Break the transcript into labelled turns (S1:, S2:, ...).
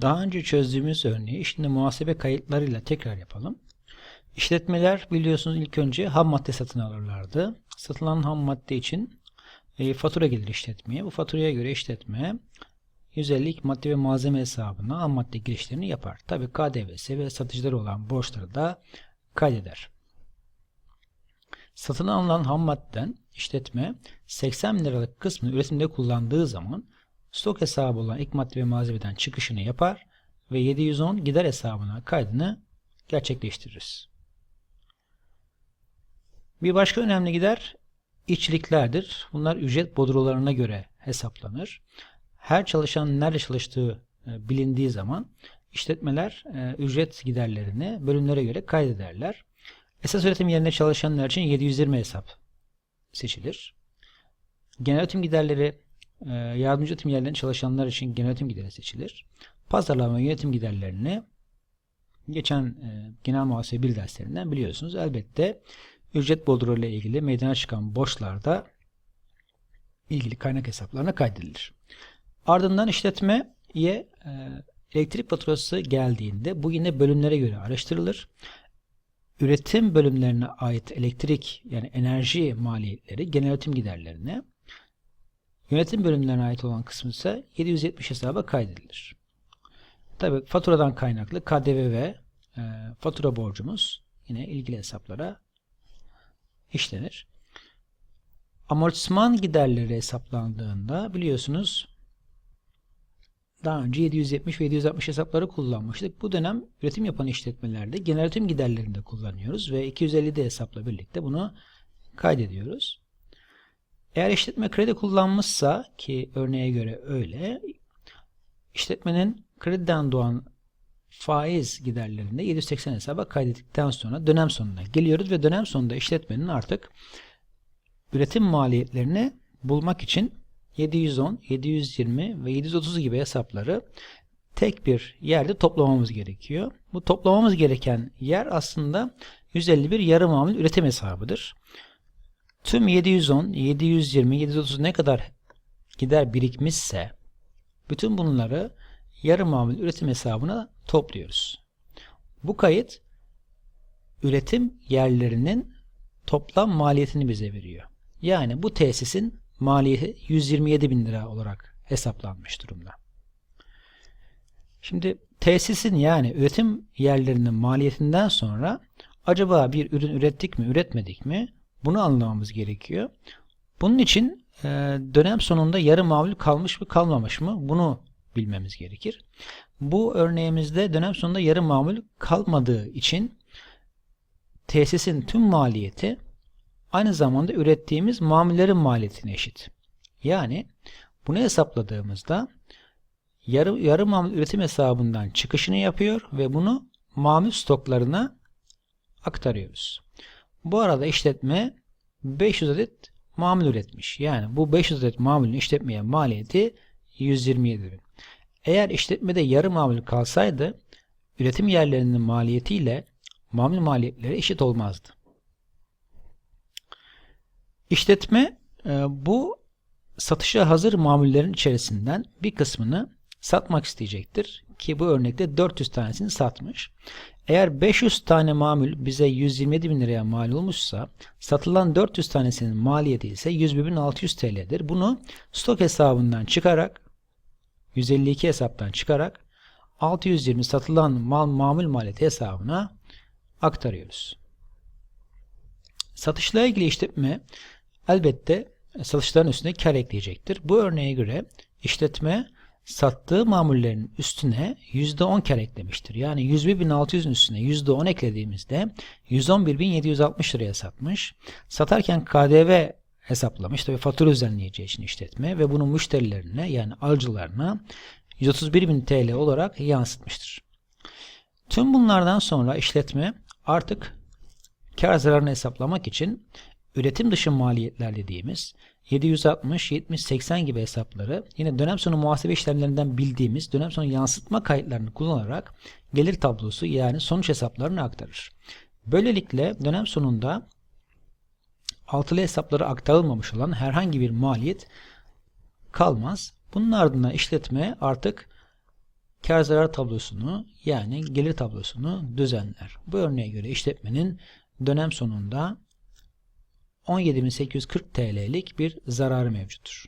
S1: Daha önce çözdüğümüz örneği şimdi muhasebe kayıtlarıyla tekrar yapalım. İşletmeler biliyorsunuz ilk önce ham madde satın alırlardı. Satılan ham madde için e, fatura gelir işletmeye. Bu faturaya göre işletme 150 madde ve malzeme hesabına ham madde girişlerini yapar. Tabi KDV'si ve satıcıları olan borçları da kaydeder. Satın alınan ham maddeden işletme 80 bin liralık kısmını üretimde kullandığı zaman stok hesabı olan ilk madde ve malzemeden çıkışını yapar ve 710 gider hesabına kaydını gerçekleştiririz. Bir başka önemli gider içliklerdir. Bunlar ücret bodrolarına göre hesaplanır. Her çalışan nerede çalıştığı e, bilindiği zaman işletmeler e, ücret giderlerini bölümlere göre kaydederler. Esas üretim yerine çalışanlar için 720 hesap seçilir. Genel üretim giderleri yardımcı üretim yerlerinde çalışanlar için genel üretim gideri seçilir. Pazarlama yönetim giderlerini geçen e, genel muhasebe bil derslerinden biliyorsunuz. Elbette ücret bordro ile ilgili meydana çıkan borçlarda ilgili kaynak hesaplarına kaydedilir. Ardından işletmeye e, elektrik faturası geldiğinde bu yine bölümlere göre araştırılır. Üretim bölümlerine ait elektrik yani enerji maliyetleri genel üretim giderlerine Yönetim bölümlerine ait olan kısmı ise 770 hesaba kaydedilir. Tabi faturadan kaynaklı KDV ve e, fatura borcumuz yine ilgili hesaplara işlenir. Amortisman giderleri hesaplandığında biliyorsunuz daha önce 770 ve 760 hesapları kullanmıştık. Bu dönem üretim yapan işletmelerde genel üretim giderlerini de kullanıyoruz ve 250 hesapla birlikte bunu kaydediyoruz. Eğer işletme kredi kullanmışsa ki örneğe göre öyle işletmenin krediden doğan faiz giderlerinde 780 hesaba kaydettikten sonra dönem sonuna geliyoruz ve dönem sonunda işletmenin artık üretim maliyetlerini bulmak için 710, 720 ve 730 gibi hesapları tek bir yerde toplamamız gerekiyor. Bu toplamamız gereken yer aslında 151 yarı mamul üretim hesabıdır. Tüm 710, 720, 730 ne kadar gider birikmişse bütün bunları yarı mamul üretim hesabına topluyoruz. Bu kayıt üretim yerlerinin toplam maliyetini bize veriyor. Yani bu tesisin maliyeti 127 bin lira olarak hesaplanmış durumda. Şimdi tesisin yani üretim yerlerinin maliyetinden sonra acaba bir ürün ürettik mi üretmedik mi bunu anlamamız gerekiyor. Bunun için e, dönem sonunda yarı mamul kalmış mı kalmamış mı bunu bilmemiz gerekir. Bu örneğimizde dönem sonunda yarı mamul kalmadığı için tesisin tüm maliyeti aynı zamanda ürettiğimiz mamullerin maliyetine eşit. Yani bunu hesapladığımızda yarı, yarı mamul üretim hesabından çıkışını yapıyor ve bunu mamul stoklarına aktarıyoruz. Bu arada işletme 500 adet mamul üretmiş. Yani bu 500 adet mamulün işletmeye maliyeti 127 bin. Eğer işletmede yarı mamul kalsaydı üretim yerlerinin maliyetiyle mamul maliyetleri eşit olmazdı. İşletme e, bu satışa hazır mamullerin içerisinden bir kısmını satmak isteyecektir. Ki bu örnekte 400 tanesini satmış. Eğer 500 tane mamul bize 127 bin liraya mal olmuşsa satılan 400 tanesinin maliyeti ise 101.600 TL'dir. Bunu stok hesabından çıkarak 152 hesaptan çıkarak 620 satılan mal mamul maliyeti hesabına aktarıyoruz. Satışla ilgili işletme elbette satışların üstüne kar ekleyecektir. Bu örneğe göre işletme sattığı mamullerin üstüne %10 kar eklemiştir. Yani 101.600'ün üstüne %10 eklediğimizde 111.760 liraya satmış. Satarken KDV hesaplamış. Tabi fatura düzenleyeceği için işletme ve bunu müşterilerine yani alıcılarına 131.000 TL olarak yansıtmıştır. Tüm bunlardan sonra işletme artık kar zararını hesaplamak için üretim dışı maliyetler dediğimiz 760, 70, 80 gibi hesapları yine dönem sonu muhasebe işlemlerinden bildiğimiz dönem sonu yansıtma kayıtlarını kullanarak gelir tablosu yani sonuç hesaplarını aktarır. Böylelikle dönem sonunda altılı hesapları aktarılmamış olan herhangi bir maliyet kalmaz. Bunun ardından işletme artık kar zarar tablosunu yani gelir tablosunu düzenler. Bu örneğe göre işletmenin dönem sonunda 17.840 TL'lik bir zararı mevcuttur.